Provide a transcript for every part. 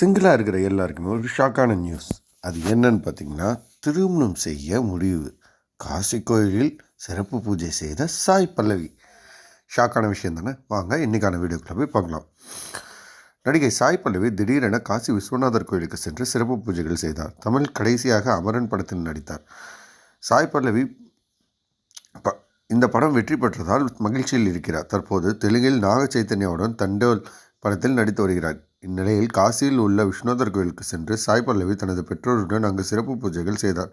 சிங்கிளாக இருக்கிற எல்லாருக்குமே ஒரு ஷாக்கான நியூஸ். அது என்னன்னு பார்த்தீங்கன்னா திருமணம் செய்ய முடிவு. காசி கோயிலில் சிறப்பு பூஜை செய்த சாய் பல்லவி. ஷாக்கான விஷயம் தானே? வாங்க இன்றைக்கான வீடியோக்குள்ள போய் பார்க்கலாம். நடிகை சாய் பல்லவி திடீரென காசி விஸ்வநாதர் கோயிலுக்கு சென்று சிறப்பு பூஜைகள் செய்தார். தமிழ் கடைசியாக அமரன் படத்தில் நடித்தார். சாய் பல்லவி ப- இந்த படம் வெற்றி பெற்றதால் மகிழ்ச்சியில் இருக்கிறார். தற்போது தெலுங்கில் நாக சைத்தன்யாவுடன் தண்டோல் படத்தில் நடித்து வருகிறார். இந்நிலையில் காசியில் உள்ள விஸ்வநாதர் கோயிலுக்கு சென்று சாய் பல்லவி தனது பெற்றோருடன் அங்கு சிறப்பு பூஜைகள் செய்தார்.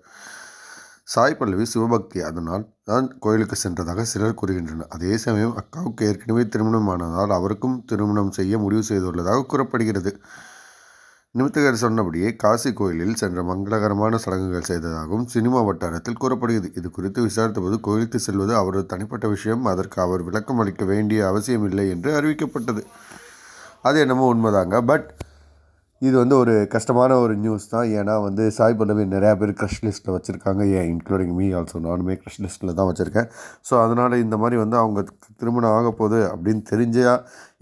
சாய் பல்லவி சிவபக்தி. அதனால் தான் கோயிலுக்கு சென்றதாக சிலர் கூறுகின்றனர். அதே சமயம் அக்காவுக்கு ஏற்கனவே திருமணமானதால் அவருக்கும் திருமணம் செய்ய முடிவு செய்துள்ளதாக கூறப்படுகிறது. நிமித்தகர் சொன்னபடியே காசி கோயிலில் சென்ற மங்களகரமான சடங்குகள் செய்ததாகவும் சினிமா வட்டாரத்தில் கூறப்படுகிறது. இது குறித்து விசாரித்தபோது கோயிலுக்கு செல்வது அவரது தனிப்பட்ட விஷயம். அதற்கு அவர் விளக்கம் அளிக்க வேண்டிய அவசியமில்லை என்று அறிவிக்கப்பட்டது. அது என்னமோ உண்மைதாங்க. பட் இது வந்து ஒரு கஷ்டமான ஒரு நியூஸ் தான். ஏன்னா வந்து சாய் பல்லவி நிறையா பேர் க்ரஷ் லிஸ்ட்டில் வச்சுருக்காங்க. ஏன்? இன்க்ளூடிங் மீ ஆல்சோ நானுமே க்ரஷ் லிஸ்ட்டில் தான் வச்சுருக்கேன். ஸோ அதனால் இந்த மாதிரி வந்து அவங்க திருமணம் ஆக போகுது அப்படின்னு தெரிஞ்சா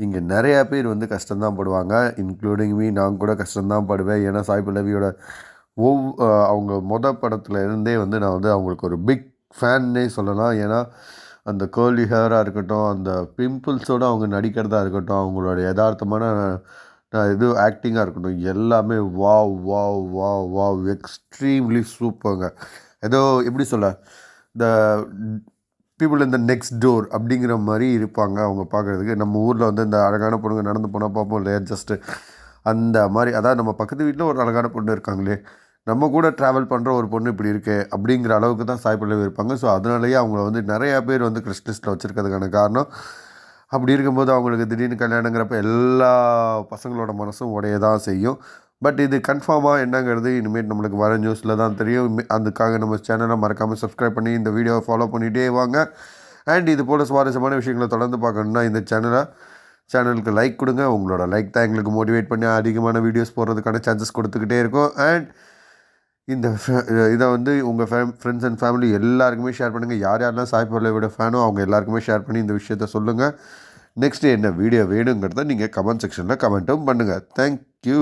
இங்கே நிறையா பேர் வந்து கஷ்டம்தான் படுவாங்க. இன்க்ளூடிங் மீ நான் கூட கஷ்டம்தான் படுவேன். ஏன்னா சாய் பல்லவியோட ஒவ் அவங்க மொதல் படத்துல இருந்தே வந்து நான் வந்து அவங்களுக்கு ஒரு பிக் ஃபேன்னே சொல்லலாம். ஏன்னா அந்த கேர்லி ஹேராக இருக்கட்டும் அந்த பிம்பிள்ஸோடு அவங்க நடிக்கிறதா இருக்கட்டும் அவங்களோட யதார்த்தமான இது ஆக்டிங்காக இருக்கட்டும் எல்லாமே வா வா வா வா எக்ஸ்ட்ரீம்லி சூப்பருங்க ஏதோ எப்படி சொல்ல இந்த பீப்புள் இந்த நெக்ஸ்ட் டோர் அப்படிங்கிற மாதிரி இருப்பாங்க அவங்க பார்க்குறதுக்கு. நம்ம ஊரில் வந்து இந்த அழகான பொண்ணுங்க நடந்து போனால் பார்ப்போம் இல்லையா? ஜஸ்ட்டு அந்த மாதிரி அதாவது நம்ம பக்கத்து வீட்டில் ஒரு அழகான பொண்ணு இருக்காங்களே நம்ம கூட ட்ராவல் பண்ணுற ஒரு பொண்ணு இப்படி இருக்கே அப்படிங்கிற அளவுக்கு தான் சாய் பல்லவி இருப்பாங்க. ஸோ அதனாலேயே அவங்கள வந்து நிறையா பேர் வந்து கிறிஸ் வச்சுருக்கிறதுக்கான காரணம். அப்படி இருக்கும்போது அவங்களுக்கு திடீர்னு கல்யாணங்கிறப்ப எல்லா பசங்களோட மனசும் உடைய தான் செய்யும். பட் இது கன்ஃபார்மாக என்னங்கிறது இனிமேல் நம்மளுக்கு வர நியூஸில் தான் தெரியும். இனிமே- அதுக்காக நம்ம சேனலை மறக்காமல் சப்ஸ்கிரைப் பண்ணி இந்த வீடியோவை ஃபாலோ பண்ணிகிட்டே வாங்க. அண்ட் இது போல் சுவாரஸ்யமான விஷயங்களை தொடர்ந்து பார்க்கணுன்னா இந்த சேனலை சேனலுக்கு லைக் கொடுங்க. உங்களோட லைக் தான் எங்களுக்கு மோட்டிவேட் பண்ணி அதிகமான வீடியோஸ் போடுறதுக்கான சான்சஸ் கொடுத்துக்கிட்டே இருக்கும். அண்ட் இந்த இதை வந்து உங்கள் ஃபே ஃப்ரெண்ட்ஸ் அண்ட் ஃபேமிலி எல்லாருக்குமே ஷேர் பண்ணுங்கள் யார் யாரெல்லாம் சாய் பல்லவியோட ஃபேனோ அவங்க எல்லாருக்குமே ஷேர் பண்ணி இந்த விஷயத்த சொல்லுங்கள் நெக்ஸ்ட் என்ன வீடியோ வேணுங்கிறத நீங்கள் கமெண்ட் செக்ஷனில் கமெண்ட்டும் பண்ணுங்கள் தேங்க்யூ